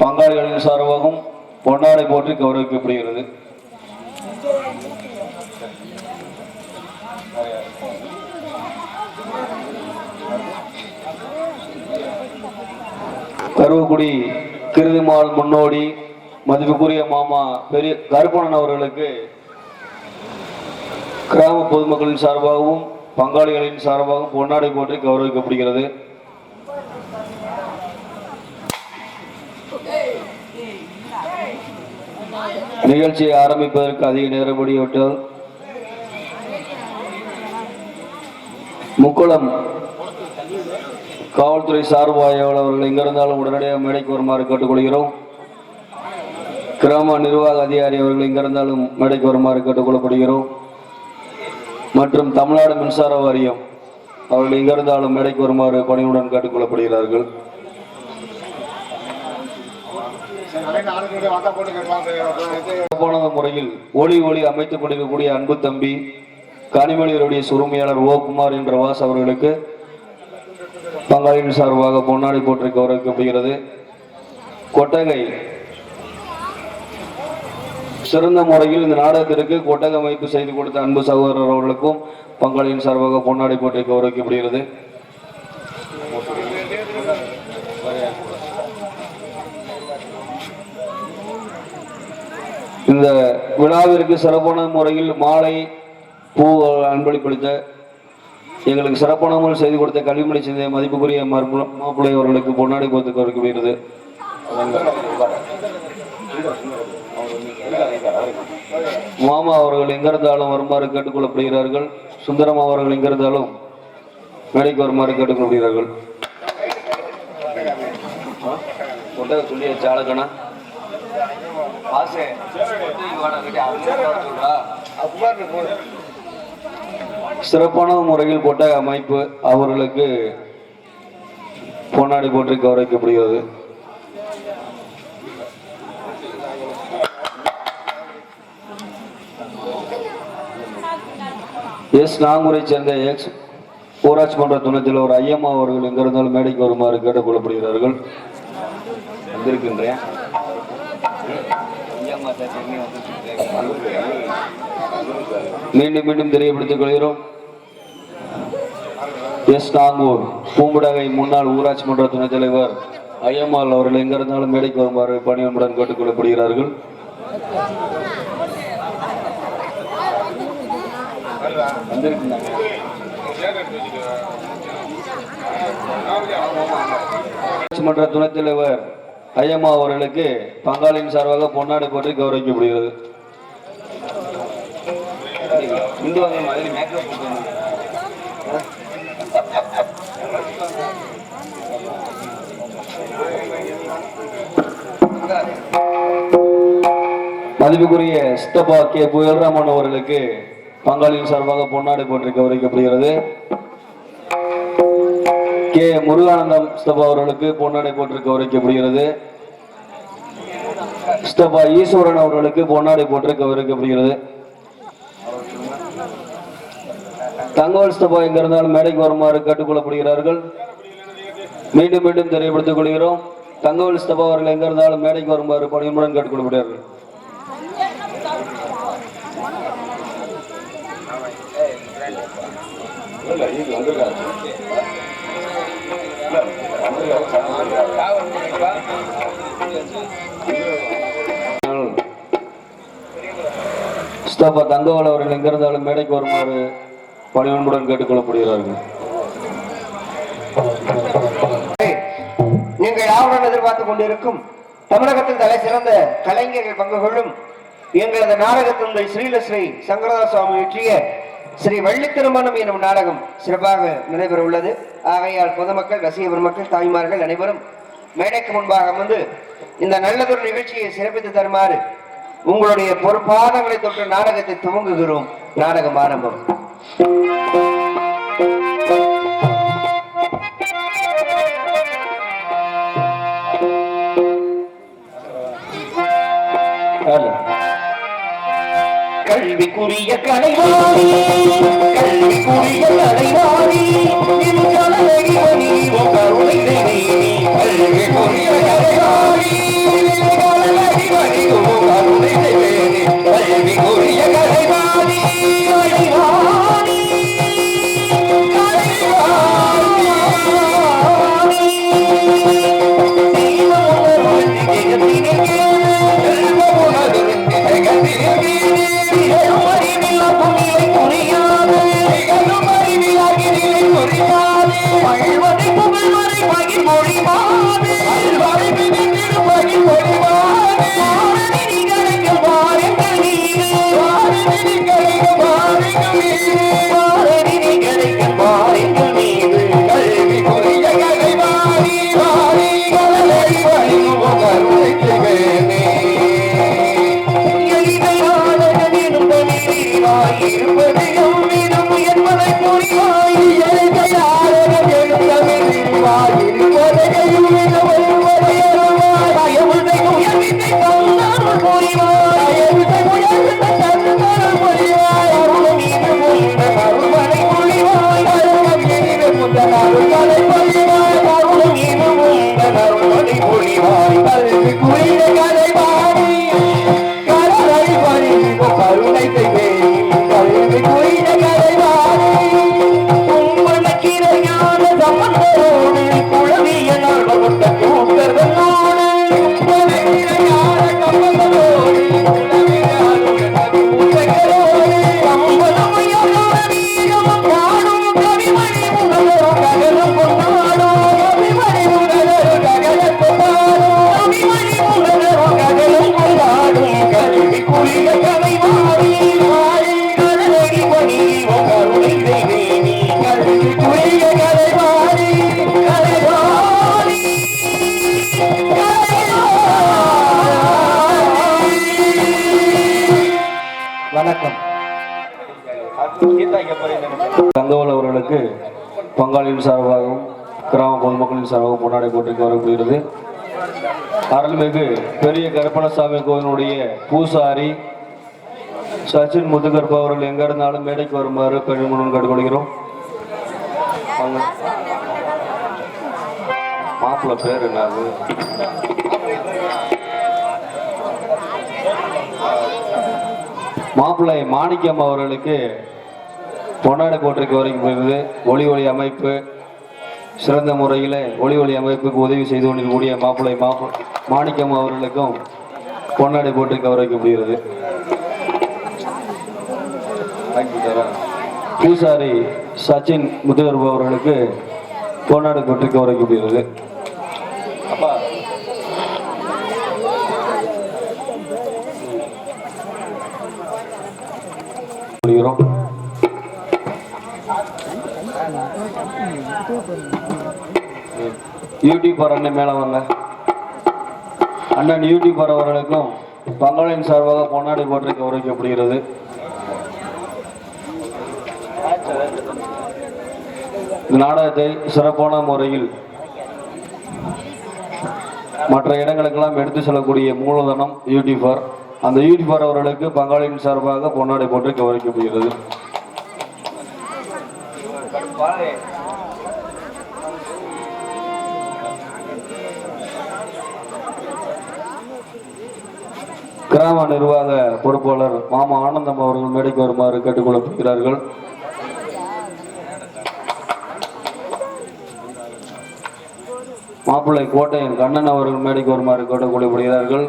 பங்காளிகளின் சார்பாகவும் பொன்னாடை போற்றி கௌரவிக்கப்படுகிறது. கருவக்குடி கிருதிமால் முன்னோடி மதிப்புக்குரிய மாமா பெரிய கருப்பணன் அவர்களுக்கு கிராம பொதுமக்களின் சார்பாகவும் பங்காளிகளின் சார்பாகவும் பொன்னாடை போற்றி கௌரவிக்கப்படுகிறது. நிகழ்ச்சியை ஆரம்பிப்பதற்கு அதிக நேரம் விட்டால் முக்குளம் காவல்துறை சார்பு அவர்கள் எங்கிருந்தாலும் உடனடியாக மேடைக்கு வருமாறு கேட்டுக்கொள்கிறோம். கிராம நிர்வாக அதிகாரி அவர்கள் எங்கிருந்தாலும் மேடைக்கு வருமாறு கேட்டுக்கொள்ளப்படுகிறோம். மற்றும் தமிழ்நாடு மின்சார வாரியம் அவர்கள் எங்கிருந்தாலும் மேடைக்கு வருமாறு பணியுடன் கேட்டுக்கொள்ளப்படுகிறார்கள். சிறப்பான முறையில் ஒளி ஒளி அமைத்துக் கொண்டிருக்கக்கூடிய அன்பு தம்பி கனிமொழியருடைய சுருமையாளர் ஓகுமார் என்ற வாஸ் அவர்களுக்கு பங்காளியின் சார்பாக பொன்னாடி போற்றி கௌரவிக்கப்படுகிறது. கொட்டகை. சிறந்த முறையில் இந்த நாடகத்திற்கு கொட்டக அமைப்பு செய்து கொடுத்த அன்பு சகோதரர் அவர்களுக்கும் பங்காளியின் சார்பாக பொன்னாடி போற்றி கௌரவிக்கப்படுகிறது. இந்த விழாவிற்கு சிறப்பான முறையில் மாலை பூ அன்பளிப்பளித்த எங்களுக்கு சிறப்பான முறையில் செய்து கொடுத்த கல்விமொழி செய்த மதிப்புக்குரிய மாப்பிள்ளை அவர்களுக்கு பொன்னாடி போத்து கௌரவிக்கப்படுகிறது மாமா அவர்கள் எங்கிருந்தாலும் வருமாறு கேட்டுக்கொள்ளப்படுகிறார்கள். சுந்தரம் அவர்கள் எங்கிருந்தாலும் மேடைக்கு வருமாறு கேட்டுக்கொள்ளப்படுகிறார்கள் கொட்டை சொல்லி ஆசை சிறப்பான முறையில் போட்ட அமைப்பு அவர்களுக்கு பொன்னாடி போற்றி கௌரவிக்கப்படுகிறது. எஸ் நாங்குரை சேர்ந்த எக்ஸ் ஊராட்சி மன்ற துணத்தில் ஒரு ஐயம்மா அவர்கள் எங்கிருந்தாலும் மேடைக்கு வருமாறு கேட்டுக்கொள்ளப்படுகிறார்கள் வந்திருக்கின்றேன். மீண்டும் மீண்டும் தெரியப்படுத்திக் கொள்கிறோம். எஸ் நாங்கூர் பூம்புடகை முன்னாள் ஊராட்சி மன்ற துணைத் தலைவர் ஐயம்மாள் அவர்கள் எங்கிருந்தாலும் மேடைக்கு வருமாறு பணியன்புடன் கேட்டுக்கொள்ளப்படுகிறார்கள் ஊராட்சி மன்ற துணைத் தலைவர் ஐயம்மா அவர்களுக்கு பங்காளியின் சார்பாக பொன்னாடு போட்டு கௌரவிக்கப்படுகிறது இந்து வாங்க மாதிரி மேக்கப் மதிப்புக்குரிய சித்தப்பா கே. புயல்ராமன் அவர்களுக்கு பங்காளியின் சார்பாக பொன்னாடு போட்டு கௌரவிக்கப்படுகிறது. கே முருகானந்தம் சித்தப்பா அவர்களுக்கு பொன்னாடை போற்றி கௌரவிக்கப்படுகிறது சித்தப்பா ஈஸ்வரன் அவர்களுக்கு பொன்னாடை போற்றி கௌரவிக்கப்படுகிறது தங்கவல் ஸ்தபா எங்க இருந்தாலும் மேடைக்கு வருமாறு கேட்டுக்கொள்ளப்படுகிறார்கள். மீண்டும் மீண்டும் தெரியப்படுத்திக் கொள்கிறோம். தங்கவல் சித்தப்பா அவர்கள் எங்க இருந்தாலும் மேடைக்கு வருமாறு பணியுடன் கேட்டுக்கொள்ளப்படுகிறார்கள். ஸ்தாபா தங்கவால் அவர்கள் எங்கிருந்தாலும் மேடைக்கு வருமாறு பணிவன்புடன் கேட்டுக்கொள்ளப்படுகிறார்கள் நீங்கள் யாருடன் எதிர்பார்த்துக் கொண்டிருக்கும்? தமிழகத்தில் தலை சிறந்த கலைஞர்கள் பங்கு கொள்ளும் எங்களது நாடகத்தினுடைய ஸ்ரீலஸ்ரீ சங்கரதாஸ் சுவாமி இயற்றிய ஸ்ரீ வள்ளி திருமணம் எனும் நாடகம் சிறப்பாக நடைபெற உள்ளது ஆகையால் பொதுமக்கள் ரசிக பெருமக்கள் தாய்மார்கள் அனைவரும் மேடைக்கு முன்பாக வந்து இந்த நல்லதொரு நிகழ்ச்சியை சிறப்பித்து தருமாறு உங்களுடைய பொறுப்பாதங்களை தொற்று நாடகத்தை துவங்குகிறோம் நாடகம் ஆரம்பம் Hello. கல்விக்குரிய கலைவாரி கல்விக்குரிய கலைவாரி என் கலவரி வணி கருணை தேவி கல்விக்குரிய கலைவாரி என் கலவரி வணி கருணை தேவி கிராம சார்பாக சார்பாகவும் கொண்டாடி போட்டிக்கு வரப்படுகிறது அருள்மிகு பெரிய கருப்பணசாமி கோவிலுடைய பூசாரி சச்சின் முத்துகர்பா அவர்கள் எங்க இருந்தாலும் மேடைக்கு வருமாறு கழிமுடன் கேட்டுக்கொள்கிறோம். வாங்க. பேர் என்னது? மாப்பிள்ளை மாணிக்கம் அவர்களுக்கு பொன்னாடை கோட்டைக்கு வரைக்கும் போயிருது ஒளி ஒளி அமைப்பு சிறந்த முறையில் ஒளி ஒளி அமைப்புக்கு உதவி செய்து கொண்டிருக்கக்கூடிய மாப்பிள்ளை மாப்பு மாணிக்கம் அவர்களுக்கும் பொன்னாடை போட்டு கௌரவிக்க முடிகிறது பூசாரி சச்சின் முத்துகர்பு அவர்களுக்கு பொன்னாடை போட்டு கௌரவிக்க முடிகிறது அப்பா. முடிகிறோம். யூடியூபர் அண்ணன் மேலே வாங்க. அண்ணன் யூடியூபர் அவர்களுக்கும் பங்காளின் சார்பாக பொன்னாடி போட்டிருக்க உரைக்கப்படுகிறது நாடகத்தை சிறப்பான முறையில் மற்ற இடங்களுக்கெல்லாம் எடுத்து செல்லக்கூடிய மூலதனம் யூடியூபர் அந்த யூடியூபர் அவர்களுக்கு பங்காளியின் சார்பாக பொன்னாடை போட்டு கௌரவிக்கப்படுகிறது கிராம நிர்வாக பொறுப்பாளர் மாமா ஆனந்தம் அவர்கள் மேடைக்கு வருமாறு கேட்டுக்கொள்ளப்படுகிறார்கள். மாப்பிள்ளை கோட்டையன் கண்ணன் அவர்கள் மேடைக்கு வருமாறு கேட்டுக்கொள்ளப்படுகிறார்கள்.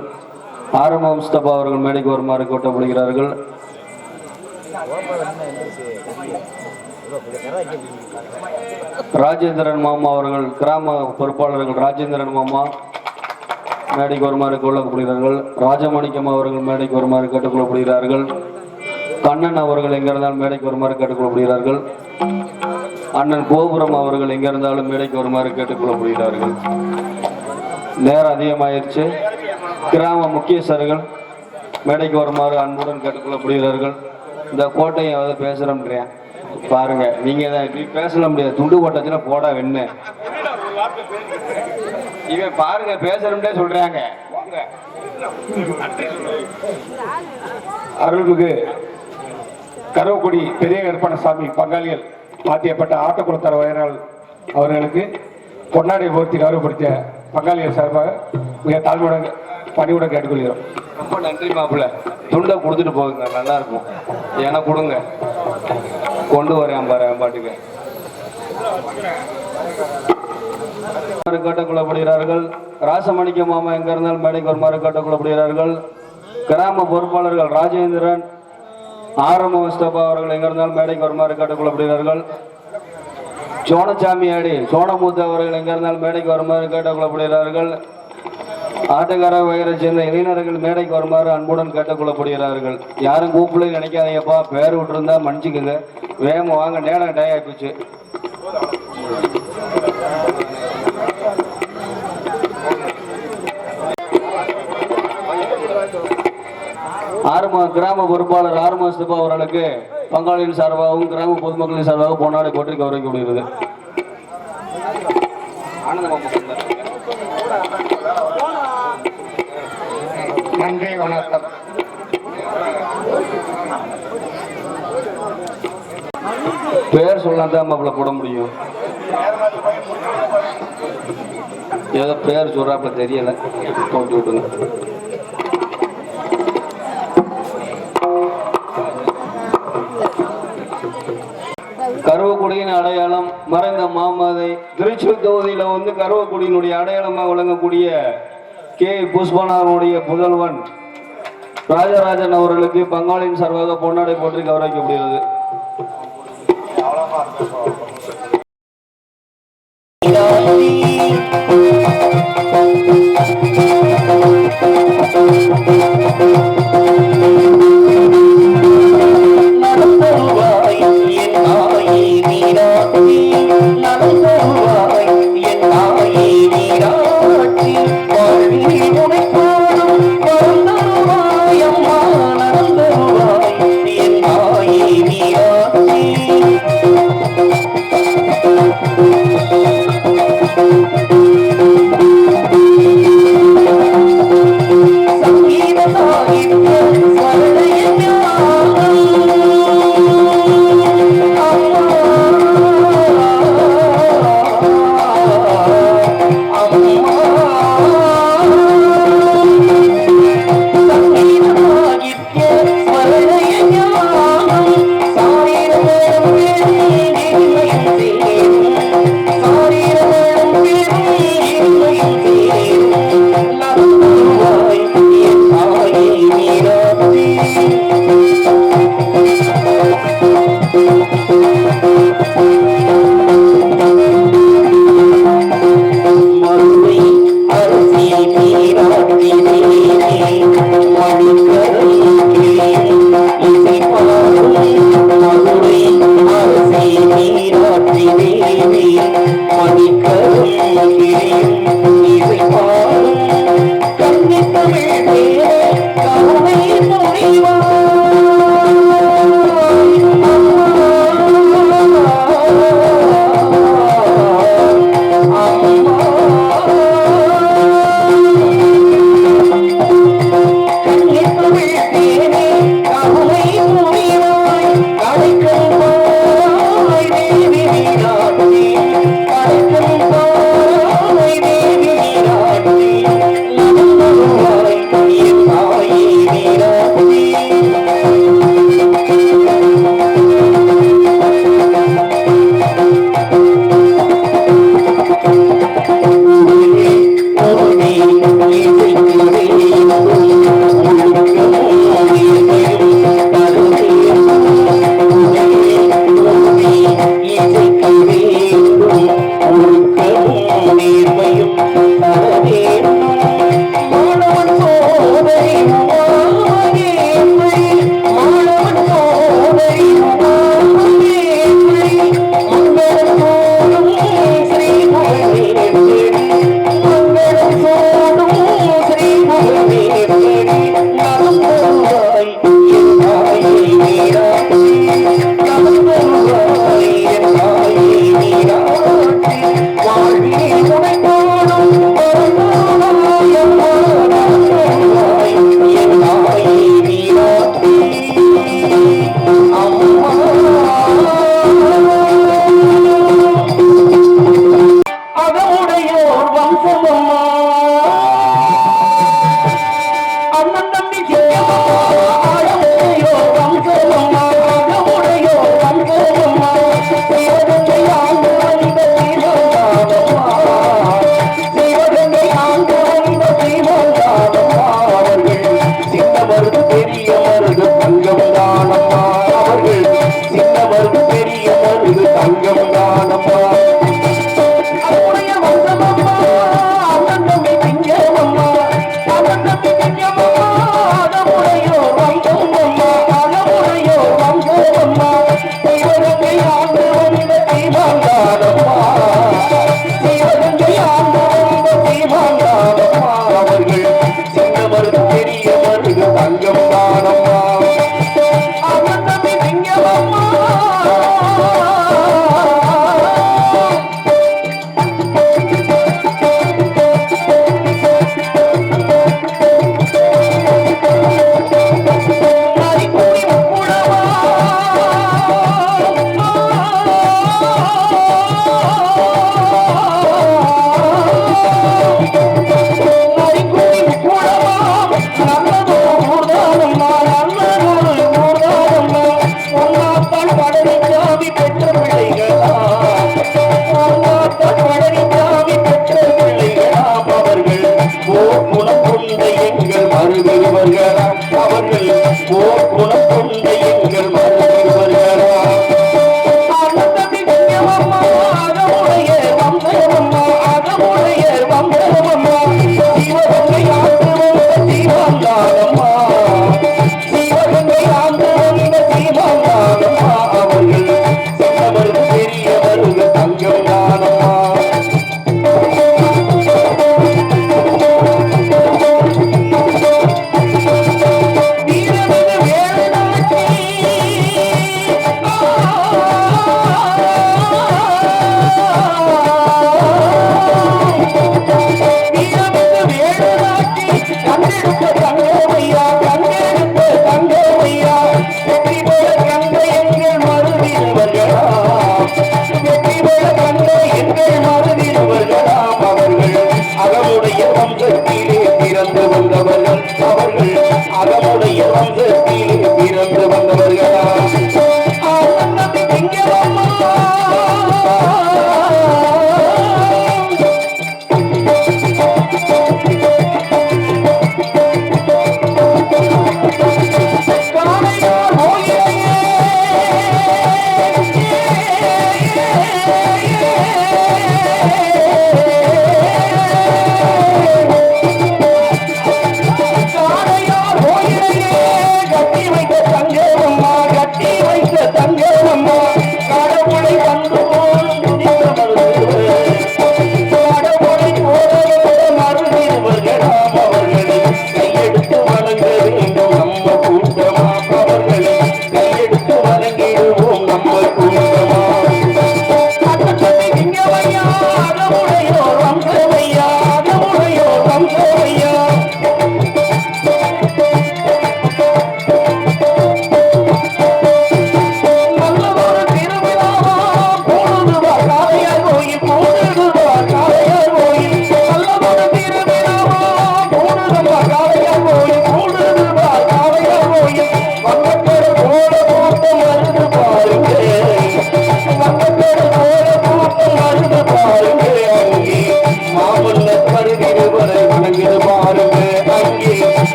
ஆரம்ப முஸ்தபா அவர்கள் மேடைக்கு வருமாறு கேட்டப்படுகிறார்கள் ராஜேந்திரன் மாமா அவர்கள் கிராம பொறுப்பாளர்கள் ராஜேந்திரன் மாமா. மேடைக்கு வருமாறு கொள்ளப்படுகிறார்கள். ராஜமாணிக்கம் அவர்கள் மேடைக்கு வருமாறு கேட்டுக்கொள்ளப்படுகிறார்கள். கண்ணன் அவர்கள் எங்க இருந்தாலும் மேடைக்கு வருமாறு கேட்டுக்கொள்ளப்படுகிறார்கள். அண்ணன் கோபுரம் அவர்கள் எங்கிருந்தாலும் மேடைக்கு வருமாறு கேட்டுக்கொள்ளப்படுகிறார்கள். நேரம் அதிகமாயிருச்சு. கிராம முக்கியஸ்தர்கள் மேடைக்கு வருமாறு அன்புடன் கேட்டுக்கொள்ளப்படுகிறார்கள். இந்த கோட்டையை வந்து பேசுறோம்ன்றேன் பாருங்க நீங்க பேசல முடியாது. துண்டு போட்டச்சுன்னா போடா வெண்ணு. இவன் பாருங்க பேசணும்னே சொல்றாங்க. அருள்மிகு கருவக்குடி பெரிய கருப்பணசாமி பங்காளிகள் பாத்தியப்பட்ட ஆட்டக்குளத்தர வயனால் அவர்களுக்கு பொன்னாடை போர்த்தி கௌரவப்படுத்திய பங்காளிகள் சார்பாக மிக தாழ்மையுடன் பணியுடன் கேட்டுக்கொள்கிறோம். ரொம்ப நன்றி மாப்பிள்ள. துண்டை கொடுத்துட்டு போகுங்க நல்லா இருக்கும். ஏன்னா கொடுங்க. கொண்டு வரேன் பாரு பாட்டுக்கு. வருமாறு கேட்டுக்கொள்ளப்படுகிறார்கள். ராசமணிக்க மாமா எங்க இருந்தாலும் மேடைக்கு வருமாறு கேட்டுக்கொள்ளப்படுகிறார்கள். கிராம பொறுப்பாளர்கள் ராஜேந்திரன் ஆரம்ப முஸ்தபா அவர்கள் எங்க இருந்தால் மேடைக்கு வருமாறு கேட்டுக்கொள்ளப்படுகிறார்கள். சோனசாமியாடி சோனமுத்து அவர்கள் எங்க இருந்தாலும் மேடைக்கு வருமாறு கேட்டுக்கொள்ளப்படுகிறார்கள். ஆட்டக்கார வகையை சேர்ந்த இளைஞர்கள் மேடைக்கு வருமாறு அன்புடன் கேட்டுக்கொள்ளப்படுகிறார்கள். யாரும் கூப்பிடல நினைக்காதீங்கப்பா பேர் விட்டுருந்தா மன்னிச்சுக்குங்க. வேகமா வாங்க நேரம் டே ஆயிப்போச்சு ஆறுமா கிராம பொறுப்பாளர் ஆறுமா சிப்பா அவர்களுக்கு பங்காளியின் சார்பாகவும் கிராம பொதுமக்களின் சார்பாக பொன்னாடை போற்றி கௌரவிக்கப்படுகிறது நன்றி வணக்கம். பேர் சொல்லலாம் தான் மாப்பிள்ள போட முடியும். ஏதோ பேர் சொல்றாப்புல தெரியல. போட்டு விட்டுங்க கருவக்குடியின் அடையாளம் மறைந்த மாமதை திருச்சூர் தொகுதியில வந்து கருவக்குடியினுடைய அடையாளமாக விளங்கக்கூடிய கே. புஷ்பனாருடைய புதல்வன். ராஜராஜன் அவர்களுக்கு பங்காளின் சார்பாக பொன்னாடை போட்டு கௌரவிக்கப்படுகிறது Thank you.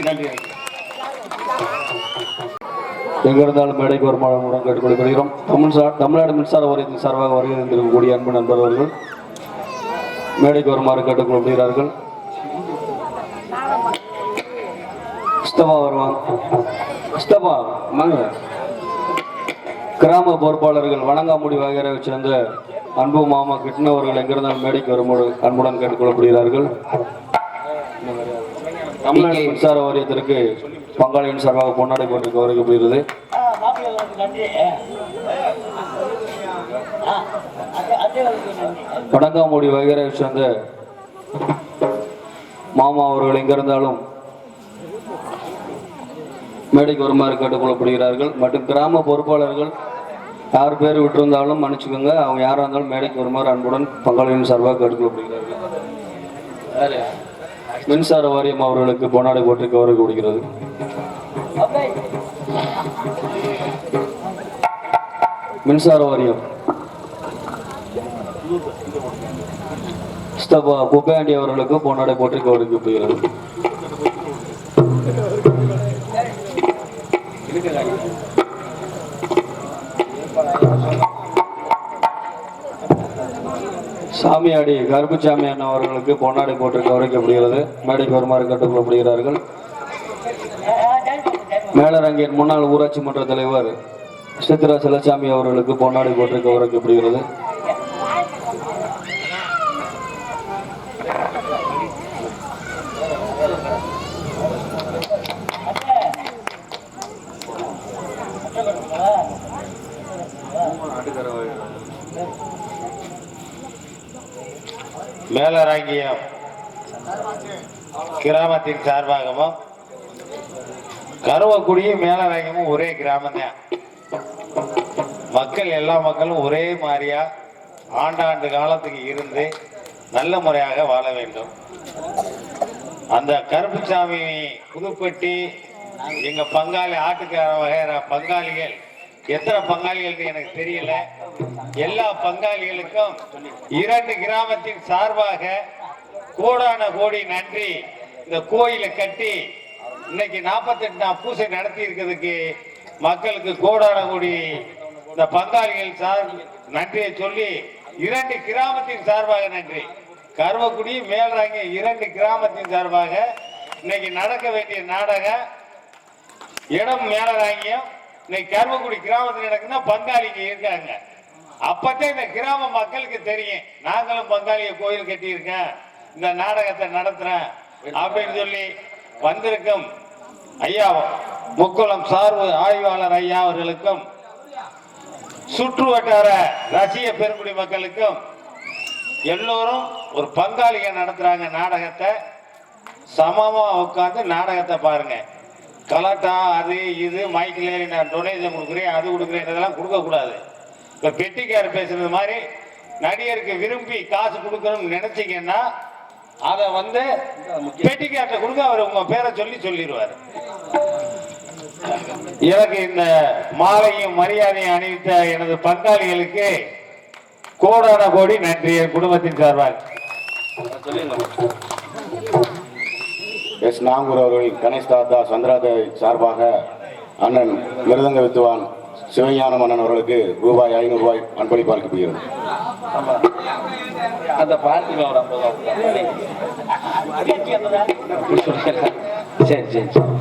நன்றி நன்றி எங்கிருந்தாலும் மேடைக்கு வருமானமுடன் கேட்டுக்கொள்கிறோம் தமிழ்நாடு தமிழ்நாடு மின்சார வாரியத்தின் சார்பாக வருகை அன்பு நண்பர்கள் மேடைக்கு வருமாறு கேட்டுக்கொள்கிறார்கள். கிறிஸ்தவா வருவாங்க. கிறிஸ்தவா வாங்க. கிராம பொறுப்பாளர்கள் வணங்காமுடி வகையரை சேர்ந்த அன்பு மாமா கிருஷ்ண எங்கிருந்தாலும் மேடைக்கு வரும்போது அன்புடன் கேட்டுக்கொள்ளப்படுகிறார்கள். தமிழ்நாடு மின்சார வாரியத்திற்கு பங்காளியின் சார்பாக பொன்னாடை போட்டு கௌரவிக்கப்படுகிறது வணங்காமுடி வகையரை சேர்ந்த மாமா அவர்கள் எங்கிருந்தாலும் மேடைக்கு வருமாறு கேட்டுக்கொள்ளப்படுகிறார்கள். மற்றும் கிராம பொறுப்பாளர்கள் யார் பேர் விட்டிருந்தாலும் மன்னிச்சுக்கோங்க. அவங்க யாராக இருந்தாலும் மேடைக்கு வருமாறு அன்புடன் பங்காளியின் சார்பாக கேட்டுக்கொள்ளப்படுகிறார்கள்? மின்சார வாரியம் அவர்களுக்கு பொன்னாடை போட்டு கௌரவிக்கப்படுகிறது மின்சார வாரியம். முஸ்தபா குப்பையாண்டி அவர்களுக்கு பொன்னாடை போட்டு போகிறது சாமியாடி கருப்புசாமி அண்ணா அவர்களுக்கு பொன்னாடை போட்டு கௌரவிக்கப்படுகிறது மேடைக்கு வருமாறு கட்டுப்படுகிறார்கள் மேலரங்கின் முன்னாள் ஊராட்சி மன்ற தலைவர் சித்ரா செல்லசாமி அவர்களுக்கு பொன்னாடி போட்டு கௌரவிக்கப்படுகிறது மேலராங்கியம் கிராமத்தின் சார்பாகவும் கருவக்குடியும் மேலராங்கியமும் ஒரே கிராமம்தான். மக்கள் எல்லா மக்களும் ஒரே மாதிரியா ஆண்டாண்டு காலத்துக்கு இருந்து நல்ல முறையாக வாழ வேண்டும். அந்த கருப்புசாமி புதுப்பட்டி எங்க பங்காளி ஆட்டுக்கார வகைற பங்காளிகள் எத்தனை பங்காளிகள் எனக்கு தெரியல. எல்லா பங்காளிகளுக்கும் இரண்டு கிராமத்தின் சார்பாக கோடான கோடி நன்றி. இந்த கோயிலை கட்டி இன்னைக்கு நாற்பத்தெட்டு நாள் பூசை நடத்தி இருக்கிறதுக்கு மக்களுக்கு கோடான கோடி இந்த பங்காளிகள் சார் நன்றியை சொல்லி இரண்டு கிராமத்தின் சார்பாக நன்றி. கருவக்குடி மேல்றாங்க இரண்டு கிராமத்தின் சார்பாக இன்னைக்கு நடக்க வேண்டிய நாடகம் இடம் மேலராங்கியம். இன்னைக்கு கருவக்குடி கிராமத்தில் நடக்குன்னா பங்காளிங்க இருக்காங்க. அப்பதான் இந்த கிராம மக்களுக்கு தெரியும். நாங்களும் பங்காளிய கோயில் கட்டியிருக்கேன் இந்த நாடகத்தை நடத்துறேன் அப்படின்னு சொல்லி வந்திருக்கும் ஐயா முக்குளம் சார்பு ஆய்வாளர் ஐயா அவர்களுக்கும் சுற்று வட்டார ரசிக பெருங்குடி மக்களுக்கும் எல்லோரும் ஒரு பங்காளிக நடத்துறாங்க நாடகத்தை. சமமா உட்காந்து நாடகத்தை பாருங்க. கலாட்டா அது இது மைக்கில் நான் டொனேஷன் கொடுக்குறேன் அது கொடுக்குறேன் இதெல்லாம் கொடுக்கக்கூடாது. இப்போ பெட்டிக்கார் பேசுறது மாதிரி நடிகருக்கு விரும்பி காசு கொடுக்கணும்னு நினைச்சீங்கன்னா அதை வந்து பெட்டிக்கார்ட்ட கொடுங்க அவர் உங்க பேரை சொல்லி சொல்லிடுவார். எனக்கு இந்த மாலையும் மரியாதையும் அணிவித்த எனது பங்காளிகளுக்கு கோடான கோடி நன்றி. என் குடும்பத்தின் சார்பாக. எஸ். நாங்கூர் அவர்கள் கணேஷ் தாத்தா சந்திராதேவி சார்பாக அண்ணன் மிருதங்க வித்துவான் சிவஞான மன்னன் அவர்களுக்கு ரூபாய் ஐநூறு ரூபாய் அன்பளிப்பு அளிக்கப்படுகிறது. அந்த பார்க்கிங் ஒரு சரி சரி சரி.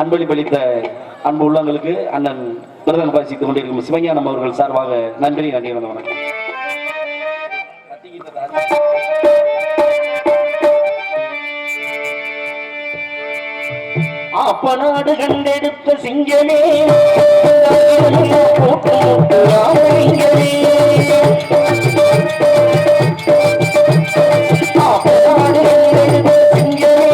அன்பளிப்பளித்த அன்பு உள்ளங்களுக்கு அண்ணன் விருதம் பாசித்துக் கொண்டிருக்கும் சிவஞானம் அவர்கள் சார்பாக நன்றி நன்றி வணக்கம். அப்பநாடு கண்டெடுத்த சிங்கமே போட்டு ராமலிங்கமே அப்பநாடு சிங்கமே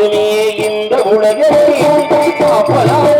அதுவே இந்த உலகமே காப்பலாம்